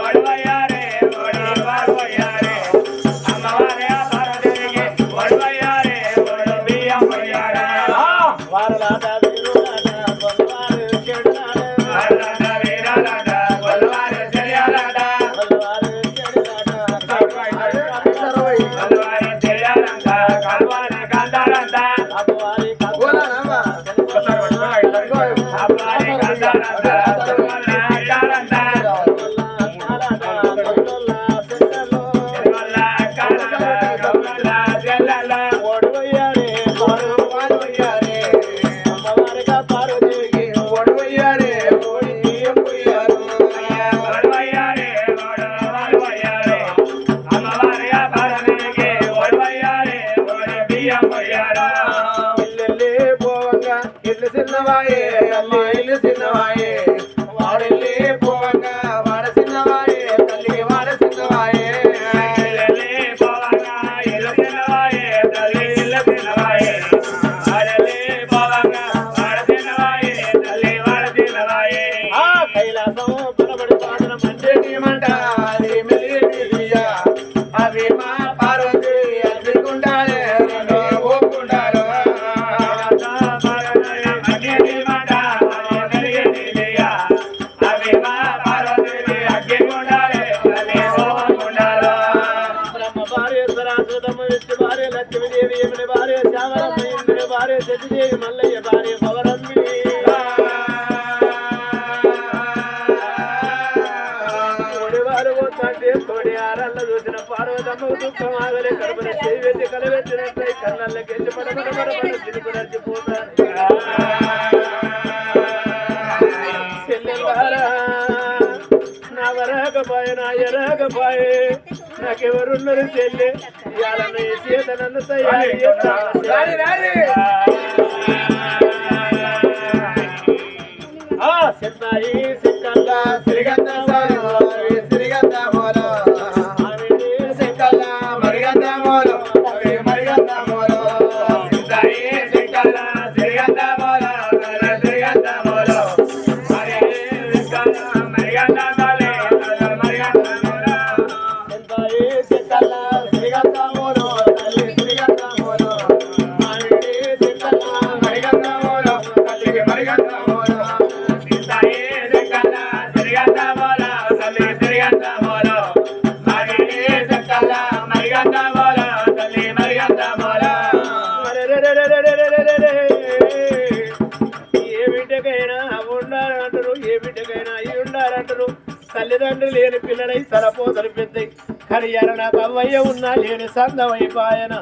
வாழ்வாயா దుఃఖమాగలే కడపల చేయబెట్టి కలబెట్టినట్లయి కన్నల్లకి వెళ్ళి పడబడ పడబడ తిరుపు నడిచిపోతారు నావరాకపాయే నా ఎరాకపాయే నాకెవరున్నారు చెల్లె ఇవాళ నీ చేత నన్ను తయారు చేస్తాను ఏ బిడ్డకైనా ఉండాలంటారు ఏ బిడ్డకైనా అవి ఉండాలంటారు. తల్లిదండ్రులు లేని పిల్లలై తలపోతలు పెద్దయి కానీ ఎర నాకు అవ్వయ్య ఉన్నా లేని సందమైపాయన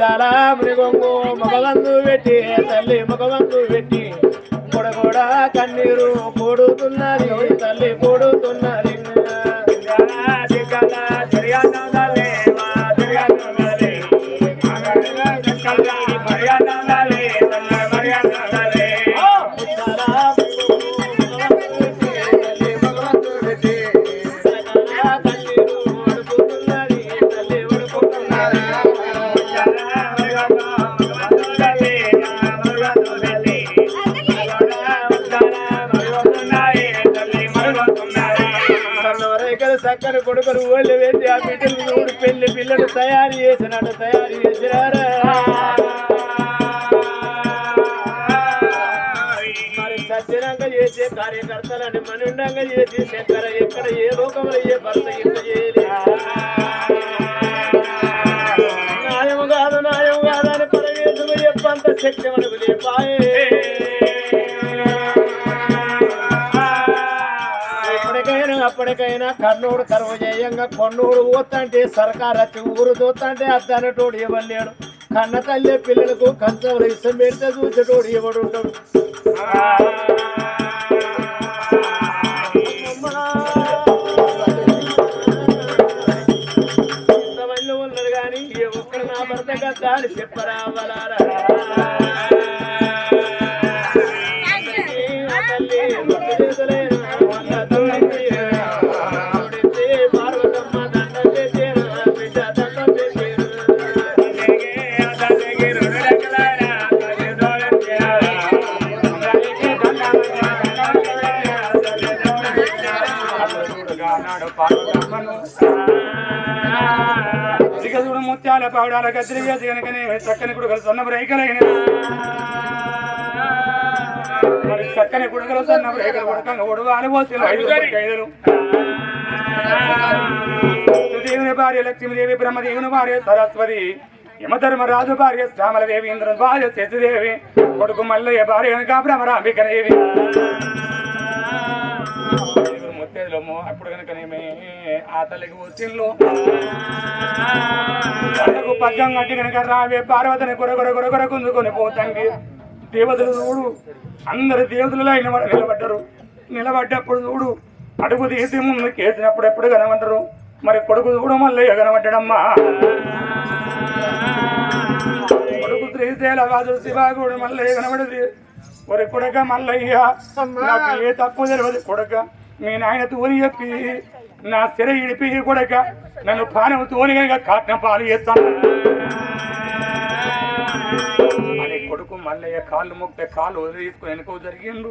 చాలా మృగంగు మగవందు పెట్టి తల్లి మగవందు పెట్టి కూడా కన్నీరు పూడుతున్నది తల్లి పొడుతున్నది. జరిగా চলবে చేసే కార్యకర్తలని మనుండంగా చేసి శంకర ఎక్కడ ఏ లోకంలో ఏ భర్త ఇంత చేయలే న్యాయం కాదు న్యాయం కాదని పరవేశము చెప్పంత శక్తి మనకు లేపాయే. ఎప్పటికైనా అప్పటికైనా కర్నూడు కరువు చేయంగా కొన్నూడు పోతంటే సర్కారు వచ్చి ఊరు చూస్తంటే అద్దనటోడు ఇవ్వలేడు కన్న తల్లి పిల్లలకు కంచవల ఇష్టం పెడితే చూసేటోడు ఇవ్వడుంటాడు చెప్పరావలారా ముత్యాల పౌడాల గద్దరి వేసి కనుకనే చక్కని కుడుకలు సన్న బ్రేకలైన చక్కని కుడుకలు సన్న బ్రేకలు ఉడకంగా ఉడవాలి పోసిన ఐదు ఐదులు దేవుని భార్య లక్ష్మీదేవి బ్రహ్మదేవుని భార్య సరస్వతి యమధర్మరాజు భార్య శ్యామలదేవి ఇంద్ర భార్య శశిదేవి కొడుకు మల్లయ్య భార్య కనుక భ్రమరాంబికదేవి. ముత్తేదులము అప్పుడు కనుక ఆ తల్లికి వచ్చిండ్లు వాళ్ళకు పగ్గం కట్టి కనుక రావే పార్వతిని కొర కొర కొర కొర గుంజుకొని పోతండి దేవతలు చూడు అందరు దేవతలలో నిలబడ్డరు. నిలబడ్డప్పుడు చూడు అడుగు తీసి ముందు కేసినప్పుడు ఎప్పుడు కనబడ్డరు? మరి కొడుకు చూడు మల్లయ్య కనబడ్డమ్మా కొడుకు శ్రీశైల రాజు శివాగుడు మల్లయ్య కనబడింది. ఒరి కొడక మల్లయ్య నాకు ఏ తప్పు తెలియదు కొడక. మీ నాయన తోని చెప్పి నా సిర ఇడిపి కొడక నన్ను పానం తోని కనుక కాట్న పాలు చేస్తాను. అని కొడుకు మల్లయ్య కాళ్ళు మొక్కితే కాళ్ళు వదిలి తీసుకుని వెనుక జరిగిండు.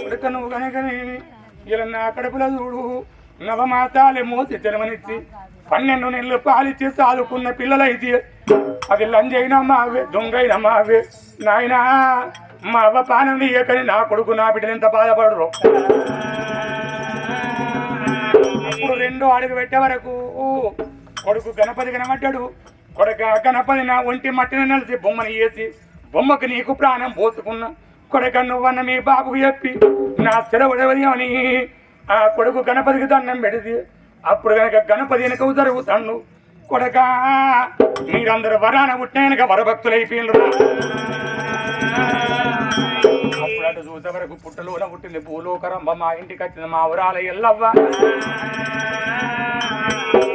కొడుక నువ్వు కనుక ఇలా నా కడుపులో చూడు నవమాసాలే మోసి జన్మనిచ్చి పన్నెండు నెలలు పాలిచ్చి సాదుకున్న పిల్లలైతే అది లంజైనా మావే దొంగైనా మావే నాయనా మా అవ్వ పానం తీయకని నా కొడుకు నా బిడ్డలు ఎంత బాధపడరు. అప్పుడు రెండో అడుగు పెట్టే వరకు కొడుకు గణపతి కనబడ్డాడు. కొడుక గణపతి నా ఒంటి మట్టిని నలిసి బొమ్మని వేసి బొమ్మకు నీకు ప్రాణం పోసుకున్నా. కొడుక నువ్వన్న మీ బాబుకు చెప్పి నా సెలవుడవది అని ఆ కొడుకు గణపతికి దండం పెడితే అప్పుడు కనుక గణపతి వెనక జరుగుతాడు కొడక మీరందరూ వరాన పుట్టినాక వరభక్తులైపోయినారు. నేను చూసే వరకు పుట్టలోన పుట్టింది. భూలోకరంబ మా ఇంటికి వచ్చింది మా ఊరాల ఎల్లవ్వ.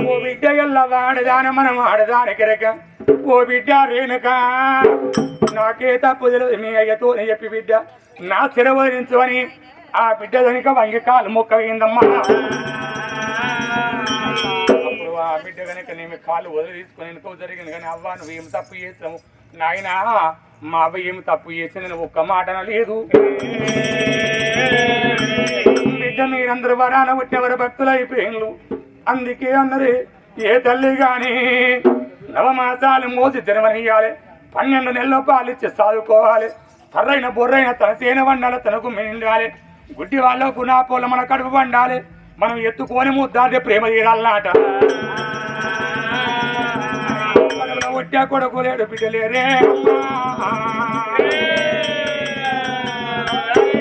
ఓ బిడ్డ ఎల్లవ్వ ఆడదాన మనం ఆడదాన కిరక ఓ బిడ్డ రేణుక నాకే తప్పు తెలియదు మీ అయ్యతో చెప్పి బిడ్డ. నా చెర వదిలించు ఆ బిడ్డ దనిక వంగి కాలు మొక్క వేయిందమ్మా అప్పుడు ఆ బిడ్డ కనుక నేను కాలు వదిలి తీసుకుని ఎందుకో జరిగింది కానీ అవ్వ నువ్వు ఏం తప్పు చేస్తాము నాయన మా అవ్వ ఏమి తప్పు చేసి నేను ఒక్క మాట లేదు బిడ్డ మీరందరూ వరాన పుట్టినవారు భక్తులు అయిపోయిండ్లు అందుకే అన్నది ఏ తల్లి గాని నవమాసాలు మోసి జన్మనియాలి పన్నెండు నెలల పాలిచ్చి సాదుకోవాలి. సర్రైన బొర్రైన తన సేన వండాలి తనకు మిండాలి గుడ్డి వాళ్ళకు నా మన కడుపు వండాలి. మనం ఎత్తుకొని ముద్దాదే ప్రేమ తీరాలన్నట మనలో ఒట్టా కొడుకు లేడు బిడ్డలేరే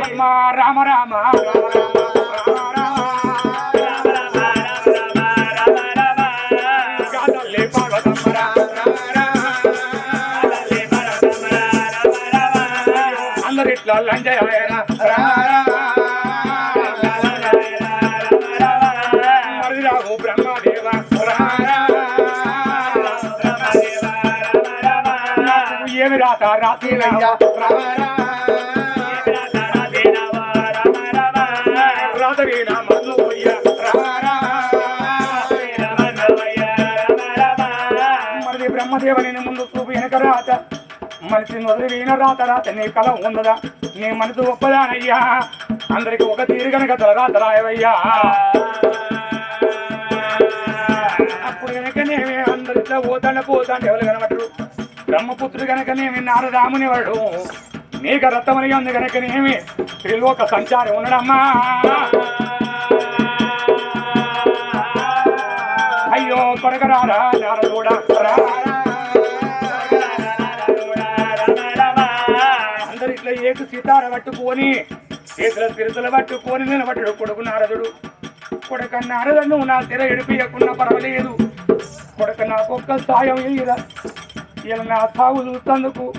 అమ్మా రామ రామ గాథల్లే లంజయ రా ఏమి రాత మధువయ్య బ్రహ్మదేవుని ముందు చూపు వెనక రాత మనిషి మొదలు వీణ రాత రాత నీ కళ ఉన్నదా నీ మనసు ఒప్పదానయ్యా అందరికి ఒక తీరు కనుక తల రాత రాయవయ్యా అప్పుడు కనుకనేమి అందరితో పోతాండ పోతాండ ఎవరు కనబడరు బ్రహ్మపుత్రుడు గనకనేమి నారదాముని వాడు నీక రత్తమని ఉంది గనకనేమి త్రిలోక సంచారి ఉండడమ్మా అయ్యో కొడగరారా నారదూడా అందరు ఇట్లా ఏకు సీతార పట్టుకొని చేతుల తిరుతులు పట్టుకొని నిలబడ్డాడు కొడుకు నారదుడు కొడుక నారదను నా తెర ఎడిపియకుండా పర్వాలేదు కొడుక ఒక్క సాయం ఇయ్యరా ఇలా నా సాగు చూస్తందుకు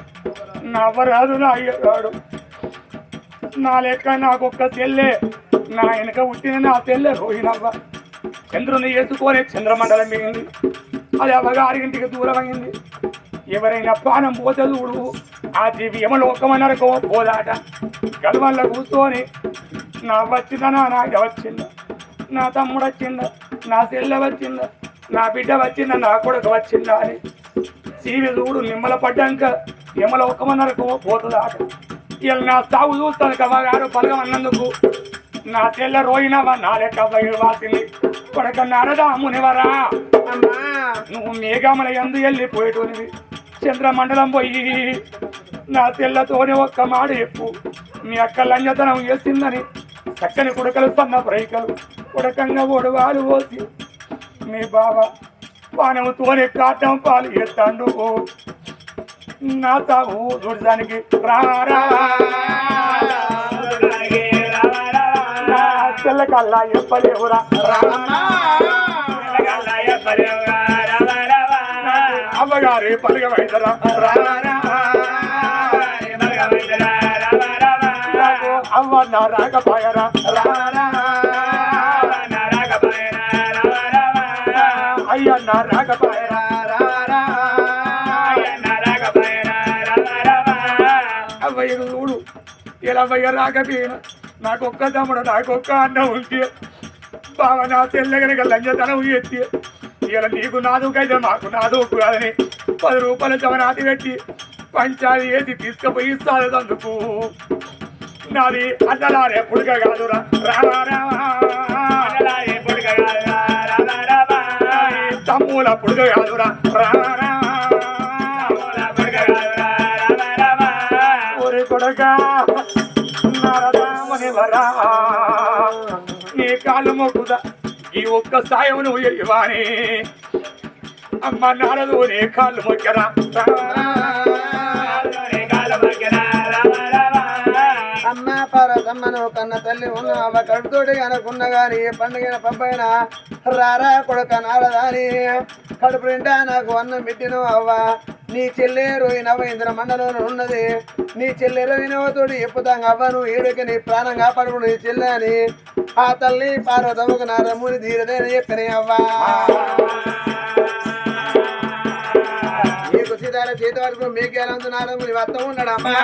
నా అవ్వరాదు నా అయ్యగాడు. నా లెక్క నాకొక్క చెల్లె నా వెనక పుట్టిన నా తెల్లే రోహిణవ్వ. చంద్రుని వేసుకొని చంద్రమండలం మిగింది అది అవ్వగారింటికి దూరం అయింది. ఎవరైనా ప్రాణం పోతే చూడు. ఆ జీవి యమలోకమనరకో పోదాట. గల్వల్ల కూర్చొని నా వచ్చిందనా నా నాగ వచ్చిందా? నా తమ్ముడు వచ్చిందా? నా చెల్లె వచ్చిందా? నా బిడ్డ వచ్చిందా? నా కొడుకు వచ్చిందా అని జీవి చూడు నిమ్మల పడ్డాక యమలోకమనరకో పోతుందాట ఇలా నా సాగు చూస్తాను కవ్వగారు బలగం నా తెల్ల రోయినవా నా లెక్క బయలు వాసింది. కొడక నారదా అమ్మా నువ్వు మేఘముల ఎందు వెళ్ళిపోయేటోనివి. చంద్రమండలం పోయి నా తెల్లతోనే ఒక్క మాట చెప్పు. మీ అక్క లంజతనం చేసిందని చక్కని కుడకలు సన్న ప్రైకలు కుడకంగా ఓడవాలు పోసి మీ బాబా పానముతోనే కాటం పాలు ఎత్తండు నా తావు చూడడానికి రారా నా తెల్ల అమ్మగారి పలుగ అవ్వ నా రాకపోయరా. రారా అవ్వయ్య చూడు ఇలా అవ్వయ్య రాకపోయిన నాకొక్క తమ్ముడు నాకొక్క అన్న ఉంటే బావ నా తెల్లగనక లంజతనం ఎత్తి ఇలా నీకు నాదుకైతే మాకు నాదు కాదని పది రూపాయల చవనాతి పెట్టి పంచాలి వేసి తీసుకుపోయి అందుకు నాది అన్నలారే పుడక కాదురా రావా రావా తమ్ముల పుడక కాదురా రావా రావా ఒరే కొడక నారదామని వరా. నీ కాలు మొక్కుదా ఈ ఒక్క సాయం నువ్వు ఇవ్వని. అమ్మ నారదు నీ కాళ్ళు మొక్కరా. అమ్మ కన్న తల్లి ఉన్న అవ్వ కడుపుతోటి అనుకున్న గాని పండుగను పండుగ పంపైన రారా కొడుక నాడదాని కడుపు నిండా నాకు అన్నం పెట్టిన అవ్వ. నీ చెల్లెరు నవ ఇంద్ర మండలంలో ఉన్నది. నీ చెల్లెరు రోయినవతోటి ఎప్పుతాంగ అవ్వ నువ్వు ఏడుకి నీ ప్రాణం కాపాడుకుడు నీ చెల్లె అని. ఆ తల్లి పార్వతమ్మకు నా రమ్ముని ధీరదని చెప్పిన అవ్వ. నీకు సీతార చేతి వరకు మీకేలందు నారమ్ముని వత్తం ఉన్నాడమ్మా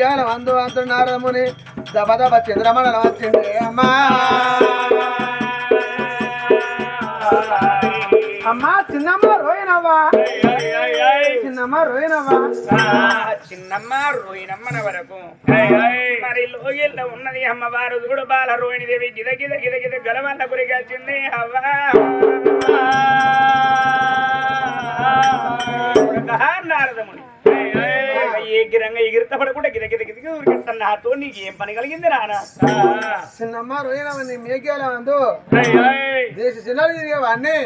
పట్టుకుంటూ మీ జ్ఞానం అందు అంటున్నారముని దబ దబ చంద్రమణం వచ్చింది అమ్మా. అమ్మా చిన్నమ్మ రోయనవ్వా. చిన్నమ్మ రోయనవ్వా. చిన్నమ్మ రోయినమ్మన వరకు. మరి లోగిల్లో ఉన్నది అమ్మవారు చూడు బాల రోహిణి దేవి. గిద గిద గిద గిద గలవన్న గురికొచ్చింది అవ్వా. నారదముని ఎగిరంగా ఎగిరిత పడకుండా ఉరికెత్త నాతో నీకు ఏం పని కలిగింది నానా చిన్నమ్మ రోయనవ్వ నీ మేకేలా అందు దేశ చిన్నలు తిరిగేవా అన్ని?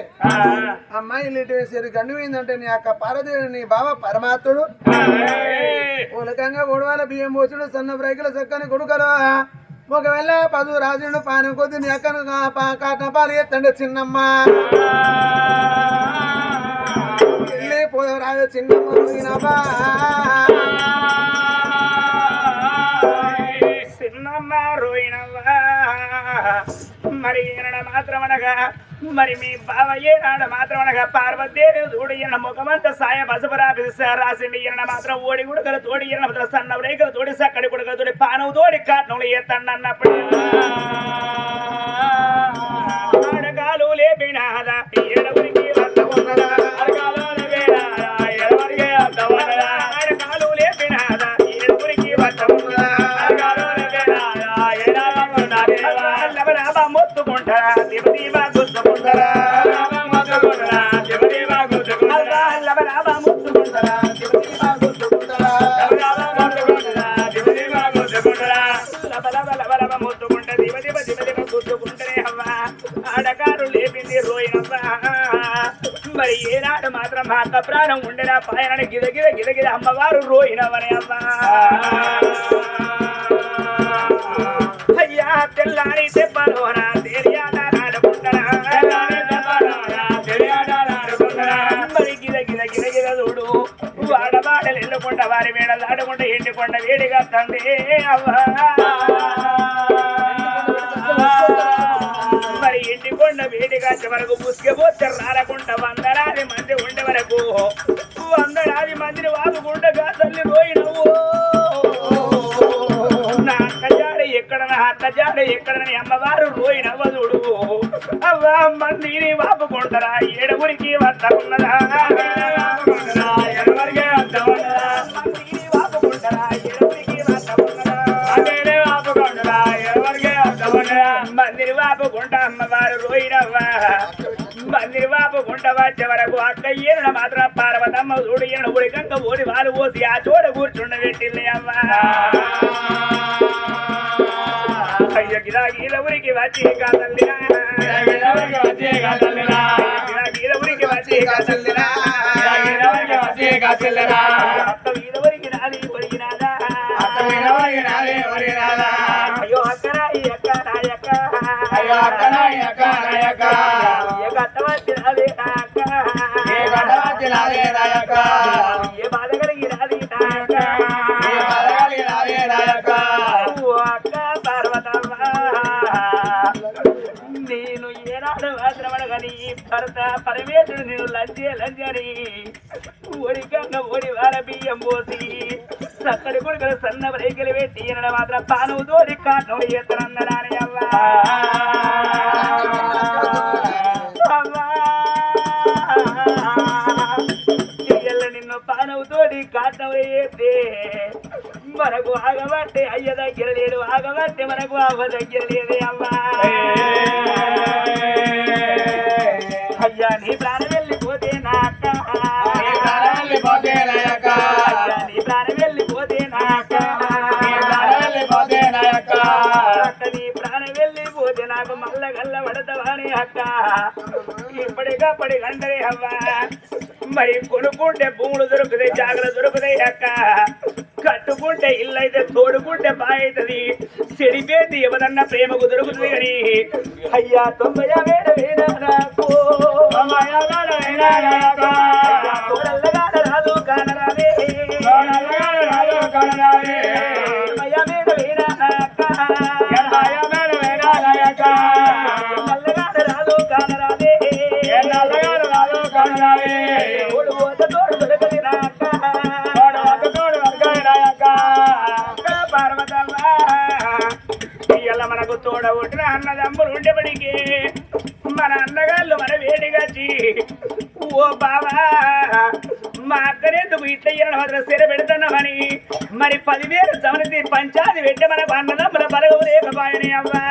అమ్మాయి ఇల్లు గండు పోయిందంటే నీ అక్క పార్వదేవి నీ బావ పరమాత్ముడు. ఉలకంగా ఒడవాల బియ్యం పోచుడు సన్న బ్రైకుల చక్కని కొడుకలు. ఒకవేళ పదు రాజుడు పానం కొద్ది నీ అక్కను కాటన పాలు ఎత్తండి చిన్నమ్మ. వెళ్ళి పోయి రాజు చిన్నమ్మ పోయినవా. చిన్నమ్మ రోయినవ్వా మరి ఈయన మాత్రమనగా మరి మీ బావ ఏనాడు మాత్రమనగా పార్వతీదేవి చూడు ఈయన ముఖమంతా సాయ బసపరా రాసిండి ఈయన మాత్రం ఓడి గుడకలు తోడి ఈయన మాత్రం సన్న రేఖలు తోడి సక్కడి గుడకలు తోడి పానవు తోడి కాటంలో ఎత్తండి అన్నప్పుడు అక్క ప్రాణం ఉండేనా? పాయన గిద గిద గిద గిద అమ్మవారు రోయినవనే అమ్మ అయ్యా తెల్లారి దెబ్బలోన తెలియాడాడుకుంటారా మరి గిద గిద గిద గిద చూడు. వాడవాడ అమ్మవారి వీణ దాటుకుంటే ఇంటి కొండ వేడిగా తండ్రి అవ్వా మరి ఇంటి కొండ వేడిగా వరకు ముసుకపోతే రాలకుండా వందలాది మంది ఉండే వరకు వందలాది మందిని వాదుకుండగా తల్లి పోయి నువ్వు. నా అత్తజాడ ఎక్కడ నా అత్తజాడ ఎక్కడ అమ్మవారు రోయి నవ్వదుడు. అవ్వా మందిని వాపు కొడతారా ఏడుగురికి వద్ద ఉన్నదా ఎవరికి వద్ద ఉన్నదా వచ్చే వరకు అక్క ఈయన మాత్రం పార్వతమ్మ చూడు ఈయన ఉడికంక ఓడి వారు పోసి ఆ చోట కూర్చుండ పెట్టింది అవ్వా అయ్య గిరా వచ్చి కాదల్లిరా వచ్చి అత్త నాది అత్త నాది నేను ఏనాడు మాత్రమనగా నీ భరత పరమేశ్వరుడు నేను లంచే లంచని ఓడికంగా ఓడి వార బియ్యం పోసి సక్కడి కొడుకులు సన్న బ్రేకులు పెట్టి ఈయన మాత్రం పాను తోడి కాను ఎత్తనందనాని అవ్వా అవ్వా. ఇయ్యల్ల నిన్ను పానవుతోటి కాటం వేస్తే మనకు ఆగబట్టే అయ్య దగ్గర లేడు ఆగబట్టే మనకు అవ్వ దగ్గర లేదే పడతావాని అక్క ఇప్పటికప్పటి గంటలే అవ్వా. మరి కొనుక్కుంటే భూములు దొరుకుతాయి జాగ్రత్త దొరుకుతాయి అక్క. కట్టుకుంటే ఇల్లు అయితే తోడుకుంటే బాగుతుంది చెడిపోయింది ఎవరన్నా ప్రేమకు దొరుకుతుంది అని అయ్యా తొంభై వేల వేల నాకు. తొంభై వేల మనకు తోడ అన్నదమ్ములు ఉండేపడికి మన అన్నగాళ్ళు మన వేడిగాచి ఓ బావా మా అక్కనెందుకు ఇట్లయ్యను మాత్రం సిర పెడుతున్నామని మరి పదివేలు సవనతి పంచాది పెట్టే మనకు అన్నదమ్ముల బలగవు లేకపాయని అవ్వా.